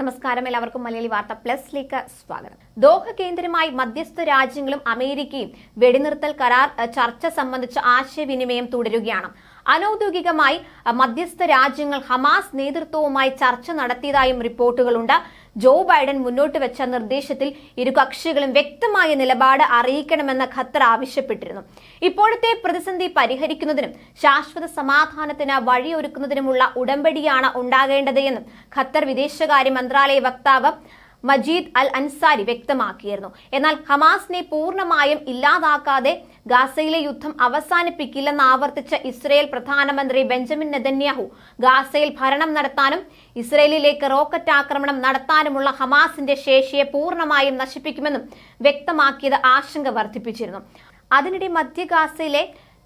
നമസ്കാരം എല്ലാവർക്കും മലയാളി വാർത്ത പ്ലസിലേക്ക് സ്വാഗതം. ദോഹ കേന്ദ്രമായി മധ്യസ്ഥ രാജ്യങ്ങളും അമേരിക്കയും വെടിനിർത്തൽ കരാർ ചർച്ച സംബന്ധിച്ച് ആശയവിനിമയം തുടരുകയാണ്. അനൌദ്യോഗികമായി മധ്യസ്ഥ രാജ്യങ്ങൾ ഹമാസ് നേതൃത്വവുമായി ചർച്ച നടത്തിയതായും റിപ്പോർട്ടുകളുണ്ട്. ജോ ബൈഡൻ മുന്നോട്ട് വെച്ച നിർദ്ദേശത്തിൽ ഇരു കക്ഷികളും വ്യക്തമായ നിലപാട് അറിയിക്കണമെന്ന് ഖത്തർ ആവശ്യപ്പെട്ടിരുന്നു. ഇപ്പോഴത്തെ പ്രതിസന്ധി പരിഹരിക്കുന്നതിനും ശാശ്വത സമാധാനത്തിന് വഴിയൊരുക്കുന്നതിനുമുള്ള ഉടമ്പടിയാണ് ഉണ്ടാകേണ്ടത് എന്നും ഖത്തർ വിദേശകാര്യ മന്ത്രാലയ വക്താവ് മജീദ് അൽ അൻസാരി വ്യക്തമാക്കിയിരുന്നു. എന്നാൽ ഹമാസിനെ പൂർണമായും ഇല്ലാതാക്കാതെ ഗാസയിലെ യുദ്ധം അവസാനിപ്പിക്കില്ലെന്ന് ആവർത്തിച്ച ഇസ്രയേൽ പ്രധാനമന്ത്രി ബെഞ്ചമിൻ നെതന്യാഹു ഗാസയിൽ ഭരണം നടത്താനും ഇസ്രയേലിലേക്ക് റോക്കറ്റ് ആക്രമണം നടത്താനുമുള്ള ഹമാസിന്റെ ശേഷിയെ പൂർണമായും നശിപ്പിക്കുമെന്നും വ്യക്തമാക്കിയത് ആശങ്ക വർദ്ധിപ്പിച്ചിരുന്നു. അതിനിടെ മധ്യ ഗാസയിലെ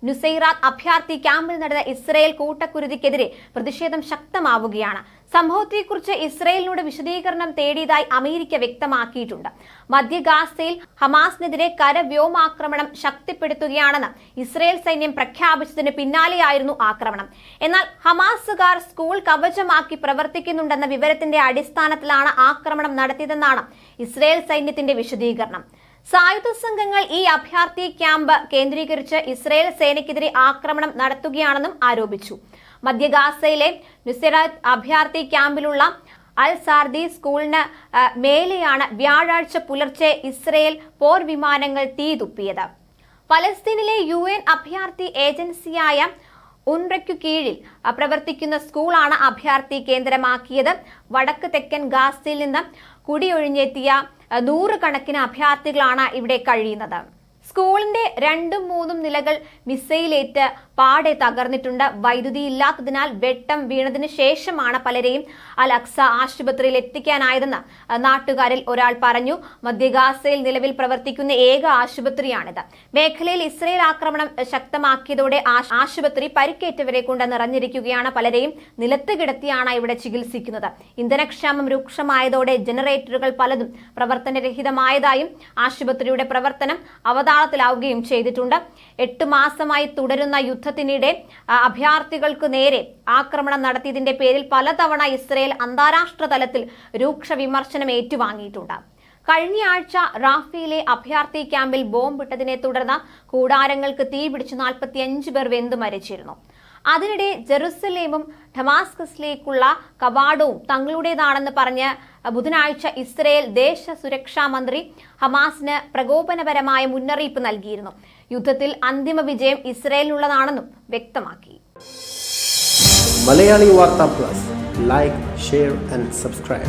നുസൈറാത്ത് അഭയാർത്ഥി ക്യാമ്പിൽ നടന്ന ഇസ്രയേൽ കൂട്ടക്കുരുതിക്കെതിരെ പ്രതിഷേധം ശക്തമാവുകയാണ്. സംഭവത്തെക്കുറിച്ച് ഇസ്രയേലിനോട് വിശദീകരണം തേടിയതായി അമേരിക്ക വ്യക്തമാക്കിയിട്ടുണ്ട്. മധ്യ ഗാസയിൽ ഹമാസിനെതിരെ കരവ്യോമാക്രമണം ശക്തിപ്പെടുത്തുകയാണെന്ന് ഇസ്രയേൽ സൈന്യം പ്രഖ്യാപിച്ചതിന് പിന്നാലെയായിരുന്നു ആക്രമണം. എന്നാൽ ഹമാസുകാർ സ്കൂൾ കവചമാക്കി പ്രവർത്തിക്കുന്നുണ്ടെന്ന വിവരത്തിന്റെ അടിസ്ഥാനത്തിലാണ് ആക്രമണം നടത്തിയതെന്നാണ് ഇസ്രയേൽ സൈന്യത്തിന്റെ വിശദീകരണം. സായുധ സംഘങ്ങൾ ഈ അഭയാർത്ഥി ക്യാമ്പ് കേന്ദ്രീകരിച്ച് ഇസ്രയേൽ സേനയ്ക്കെതിരെ ആക്രമണം നടത്തുകയാണെന്നും ആരോപിച്ചു. മധ്യഗാസയിലെ നുസിറാത്ത് അഭയാർത്ഥി ക്യാമ്പിലുള്ള അൽ സാർദി സ്കൂളിന് മേലെയാണ് വ്യാഴാഴ്ച പുലർച്ചെ ഇസ്രയേൽ പോർ വിമാനങ്ങൾ തീതുപ്പിയത് ഫലസ്തീനിലെ യു എൻ അഭയാർത്ഥി ഏജൻസിയായ ഉൻറയ്ക്കു കീഴിൽ പ്രവർത്തിക്കുന്ന സ്കൂളാണ് അഭയാർത്ഥി കേന്ദ്രമാക്കിയത്. വടക്ക് തെക്കൻ ഗാസയിൽ നിന്ന് കുടിയൊഴിഞ്ഞെത്തിയ നൂറുകണക്കിന് അഭയാർത്ഥികളാണ് ഇവിടെ കഴിയുന്നത്. സ്കൂളിന്റെ രണ്ടും മൂന്നും നിലകൾ മിസൈലേറ്റ് പാടെ തകർന്നിട്ടുണ്ട്. വൈദ്യുതി ഇല്ലാത്തതിനാൽ വെട്ടം വീണതിന് ശേഷമാണ് പലരെയും അൽ അക്സ ആശുപത്രിയിൽ എത്തിക്കാനായതെന്ന് നാട്ടുകാരിൽ ഒരാൾ പറഞ്ഞു. മധ്യഗാസയിൽ നിലവിൽ പ്രവർത്തിക്കുന്ന ഏക ആശുപത്രിയാണിത്. മേഖലയിൽ ഇസ്രയേൽ ആക്രമണം ശക്തമാക്കിയതോടെ ആശുപത്രി പരിക്കേറ്റവരെ കൊണ്ട് നിറഞ്ഞിരിക്കുകയാണ് പലരെയും. നിലത്ത് കിടത്തിയാണ് ഇവിടെ ചികിത്സിക്കുന്നത്. ഇന്ധനക്ഷാമം രൂക്ഷമായതോടെ ജനറേറ്ററുകൾ പലതും പ്രവർത്തനരഹിതമായതായും ആശുപത്രിയുടെ പ്രവർത്തനം അവതാളത്തിലാവുകയും ചെയ്തിട്ടുണ്ട്. എട്ട് മാസമായി തുടരുന്ന യുദ്ധത്തിനിടെ അഭയാർത്ഥികൾക്ക് നേരെ ആക്രമണം നടത്തിയതിന്റെ പേരിൽ പലതവണ ഇസ്രയേൽ അന്താരാഷ്ട്ര തലത്തിൽ രൂക്ഷ വിമർശനം ഏറ്റുവാങ്ങിയിട്ടുണ്ട്. കഴിഞ്ഞയാഴ്ച റാഫിയിലെ അഭയാർത്ഥി ക്യാമ്പിൽ ബോംബിട്ടതിനെ തുടർന്ന് കൂടാരങ്ങൾക്ക് തീപിടിച്ച് നാൽപ്പത്തിയഞ്ച് പേർ വെന്തു മരിച്ചിരുന്നു. അതിനിടെ ജെറുസലേമും ഡമാസ്കസിലേക്കുള്ള കവാടവും തങ്ങളുടേതാണെന്ന് പറഞ്ഞ് ബുധനാഴ്ച ഇസ്രയേൽ ദേശ സുരക്ഷാ മന്ത്രി ഹമാസിന് പ്രകോപനപരമായ മുന്നറിയിപ്പ് നൽകിയിരുന്നു. യുദ്ധത്തിൽ അന്തിമ വിജയം ഇസ്രയേലിനുള്ളതാണെന്നും വ്യക്തമാക്കി. മലയാളി വാർത്ത plus. Like share and subscribe